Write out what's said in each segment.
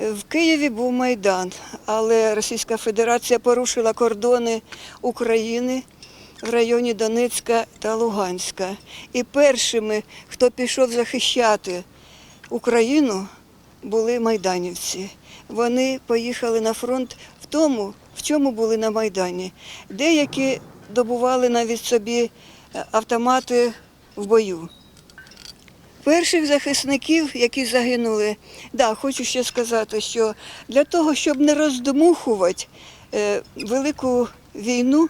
В Києві був Майдан, але Російська Федерація порушила кордони України в районі Донецька та Луганська. І першими, хто пішов захищати Україну, були майданівці. Вони поїхали на фронт в тому, в чому були на Майдані. Деякі добували навіть собі е, автомати в бою. Перших захисників, які загинули, да, хочу ще сказати, що для того, щоб не роздмухувати е, велику війну,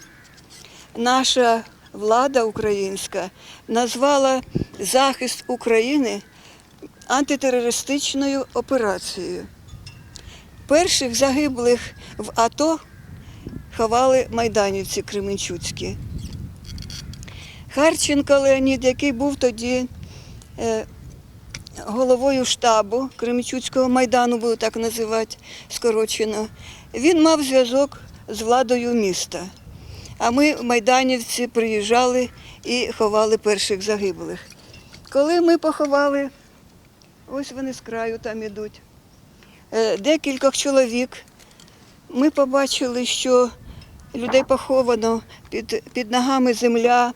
наша влада українська назвала захист України антитерористичною операцією. Перших загиблих в АТО ховали майданівці Кременчуцькі. Харченко Леонід, який був тоді головою штабу Кременчуцького майдану, було так називати скорочено, він мав зв'язок з владою міста. А ми, майданівці, приїжджали і ховали перших загиблих. Коли ми поховали, ось вони з краю там ідуть, е, декількох чоловік, ми побачили, що людей поховано, під, під ногами земля,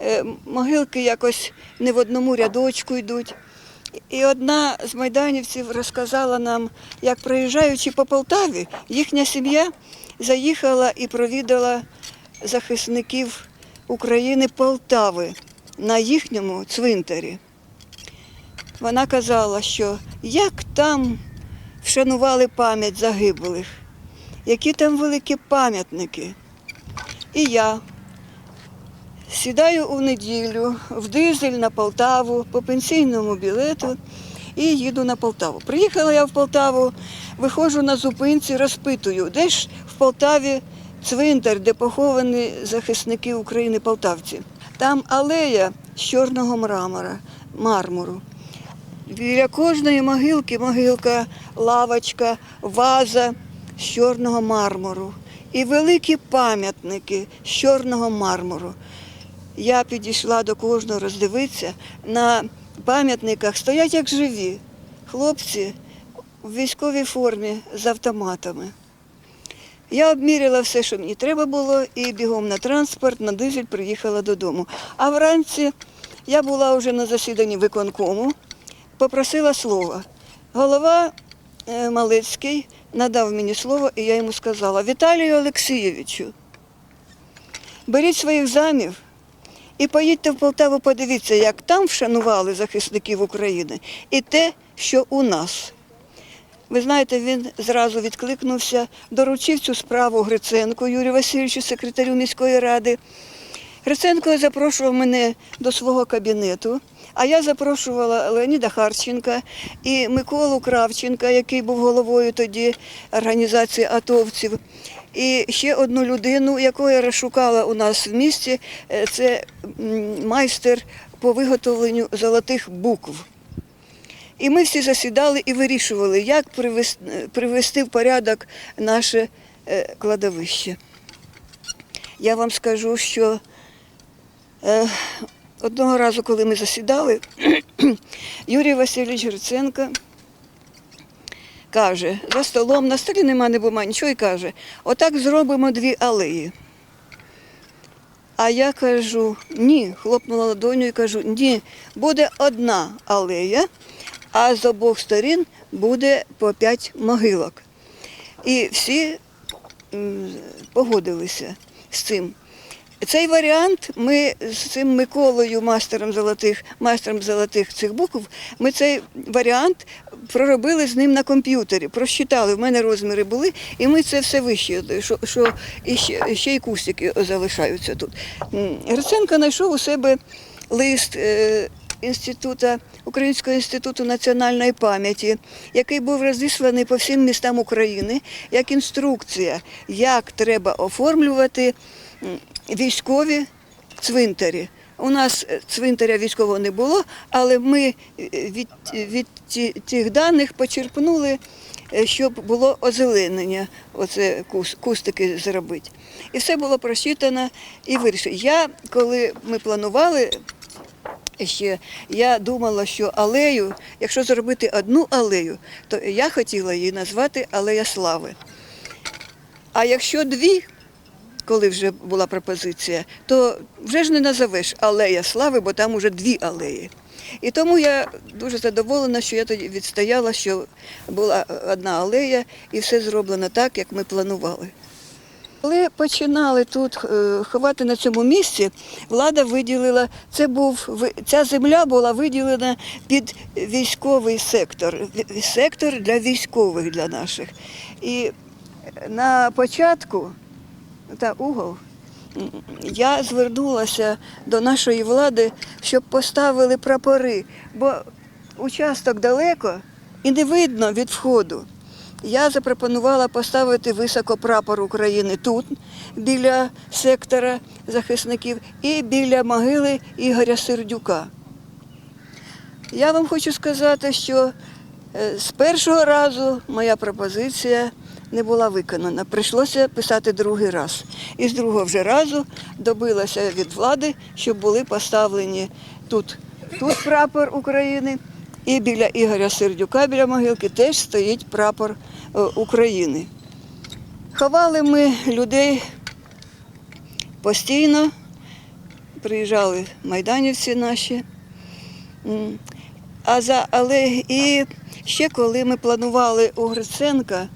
е, могилки якось не в одному рядочку йдуть. І одна з майданівців розказала нам, як проїжджаючи по Полтаві, їхня сім'я заїхала і провідала захисників України Полтави на їхньому цвинтарі. Вона казала, що як там вшанували пам'ять загиблих, які там великі пам'ятники. І я сідаю у неділю в дизель на Полтаву по пенсійному білету і їду на Полтаву. Приїхала я в Полтаву, виходжу на зупинці, розпитую, де ж в Полтаві цвинтар, де поховані захисники України полтавці. Там алея з чорного мрамора, мармуру. Біля кожної могилки могилка, лавочка, ваза з чорного мармуру. І великі пам'ятники з чорного мармуру. Я підійшла до кожного роздивитися. На пам'ятниках стоять як живі хлопці в військовій формі з автоматами. Я обміряла все, що мені треба було, і бігом на транспорт, на дизель приїхала додому. А вранці я була вже на засіданні виконкому, попросила слова. Голова е, Малецький надав мені слово, і я йому сказала: Віталію Олексійовичу, беріть своїх замів і поїдьте в Полтаву, подивіться, як там вшанували захисників України, і те, що у нас. Ви знаєте, він зразу відкликнувся, доручив цю справу Гриценку Юрію Васильовичу, секретарю міської ради. Гриценко запрошував мене до свого кабінету, а я запрошувала Леоніда Харченка і Миколу Кравченка, який був головою тоді організації атовців. І ще одну людину, яку я розшукала у нас в місті, е, це майстер по виготовленню золотих букв. І ми всі засідали і вирішували, як привести, в порядок наше е, кладовище. Я вам скажу, що одного разу, коли ми засідали, Юрій Васильович Гриценко каже, за столом, на столі нема не бума нічого, і каже, отак зробимо дві алеї. А я кажу, ні, хлопнула ладоню і кажу, ні, буде одна алея, а з обох сторін буде по п'ять могилок. І всі погодилися з цим. Цей варіант ми з цим Миколою, мастером золотих, майстром золотих цих букв, ми цей варіант проробили з ним на комп'ютері, просчитали, в мене розміри були, і ми це все вищили, що, що і ще, ще й кустики залишаються тут. Гриценко знайшов у себе лист е, Українського інституту національної пам'яті, який був розісланий по всім містам України, як інструкція, як треба оформлювати військові цвинтарі. У нас е, цвинтаря військового не було, але ми е, від, від тих даних почерпнули, е, щоб було озеленення, оце кустики зробити. І все було просчитано і вирішено. Я, коли ми планували ще я думала, що алею, якщо зробити одну алею, то я хотіла її назвати Алея Слави. А якщо дві, коли вже була пропозиція, то вже ж не назовеш Алея Слави, бо там уже дві алеї. І тому я дуже задоволена, що я тоді відстояла, що була одна алея і все зроблено так, як ми планували. Коли починали тут е, ховати на цьому місці, влада виділила, це був ця земля була виділена під військовий сектор, сектор для військових для наших. І на початку та угол. Я звернулася до нашої влади, щоб поставили прапори, бо участок далеко і не видно від входу. Я запропонувала поставити високо прапор України тут, біля сектора захисників, і біля могили Ігоря Сердюка. Я вам хочу сказати, що е, з першого разу моя пропозиція не була виконана. Прийшлося писати другий раз. І з другого вже разу добилася від влади, щоб були поставлені тут, тут прапор України, і біля Ігоря Сердюка, біля могилки, теж стоїть прапор е, України. Ховали ми людей постійно, приїжджали майданівці наші. А за але і ще коли ми планували у Гриценка,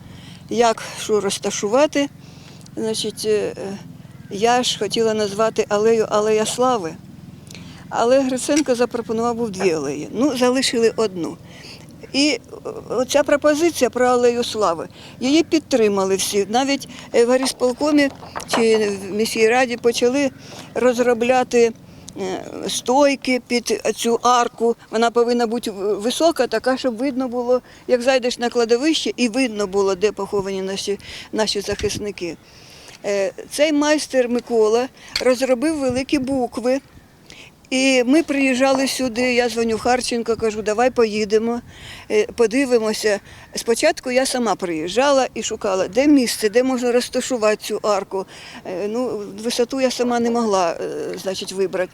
як що розташувати, значить, е, е, я ж хотіла назвати алею Алея Слави. Але Гриценко запропонував був дві алеї. Ну, залишили одну. І е, ця пропозиція про алею слави, її підтримали всі. Навіть в горісполкомі чи в міській раді почали розробляти стойки під цю арку. Вона повинна бути висока, така, щоб видно було, як зайдеш на кладовище, і видно було, де поховані наші, наші захисники. Е, Цей майстер Микола розробив великі букви. І ми приїжджали сюди, я дзвоню Харченко, кажу, давай поїдемо, е, подивимося. Спочатку я сама приїжджала і шукала, де місце, де можна розташувати цю арку. Е, Ну, висоту я сама не могла е, значить, вибрати.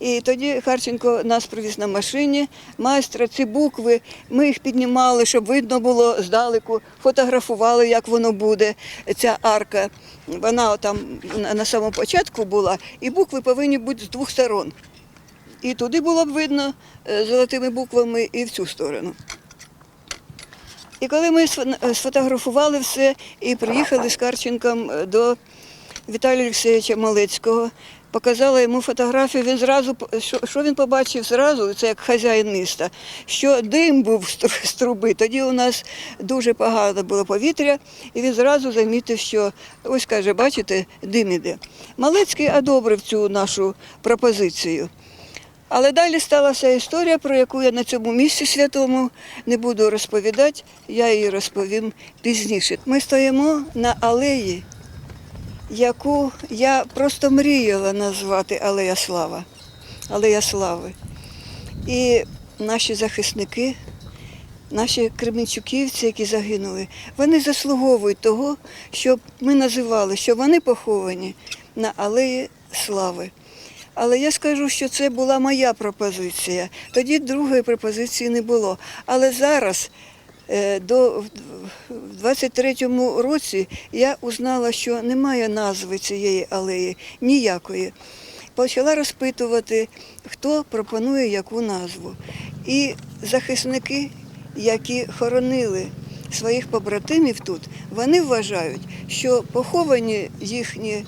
І тоді Харченко нас привіз на машині, майстра, ці букви, ми їх піднімали, щоб видно було здалеку, фотографували, як воно буде, ця арка. Вона там на- самому початку була, і букви повинні бути з двох сторон. І туди було б видно е, золотими буквами, і в цю сторону. І коли ми сфотографували все і приїхали з Карченком е, до Віталія Олексійовича Малецького, показала йому фотографію, він зразу, що, він побачив зразу, це як хазяїн міста, що дим був з труби. Тоді у нас дуже погано було повітря, і він зразу замітив, що ось каже, бачите, дим іде. Малецький одобрив цю нашу пропозицію. Але далі сталася історія, про яку я на цьому місці святому не буду розповідати, я її розповім пізніше. Ми стоїмо на алеї, яку я просто мріяла назвати Алея Слава. Алея Слави. І наші захисники, наші кременчуківці, які загинули, вони заслуговують того, щоб ми називали, що вони поховані на Алеї Слави. Але я скажу, що це була моя пропозиція. Тоді другої пропозиції не було. Але зараз, е, до, в 23-му році, я узнала, що немає назви цієї алеї, ніякої. Почала розпитувати, хто пропонує яку назву. І захисники, які хоронили своїх побратимів тут, вони вважають, що поховані їхні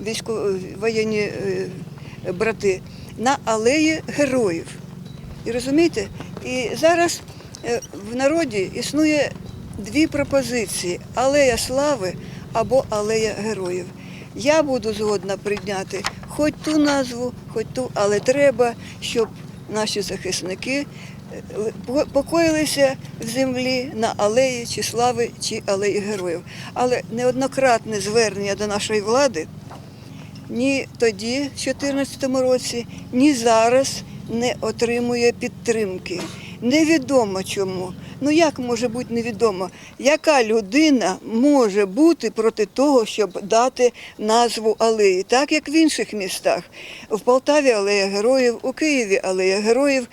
м, е, е, брати на алеї героїв. І розумієте? І зараз е, в народі існує дві пропозиції: алея слави або алея героїв. Я буду згодна прийняти хоч ту назву, хоч ту, але треба, щоб наші захисники покоїлися в землі на алеї чи слави, чи алеї героїв. Але неоднократне звернення до нашої влади ні тоді, в 2014 році, ні зараз не отримує підтримки. Невідомо чому. Ну як може бути невідомо? Яка людина може бути проти того, щоб дати назву алеї, так як в інших містах? В Полтаві алея героїв, у Києві алея героїв.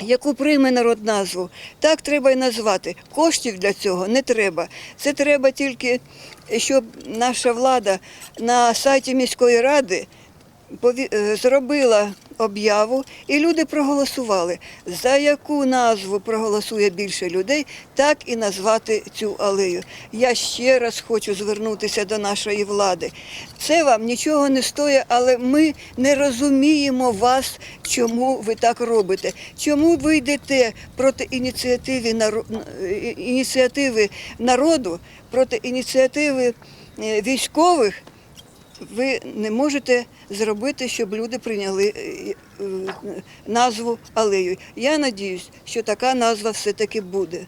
Яку прийме народ назву, так треба і назвати. Коштів для цього не треба. Це треба тільки, щоб наша влада на сайті міської ради зробила об'яву, і люди проголосували. За яку назву проголосує більше людей, так і назвати цю алею. Я ще раз хочу звернутися до нашої влади. Це вам нічого не стоїть, але ми не розуміємо вас, чому ви так робите. Чому ви йдете проти ініціативи, е, народу, проти ініціативи е, військових? Ви не можете зробити, щоб люди прийняли е, е, назву алею. Я надіюсь, що така назва все-таки буде.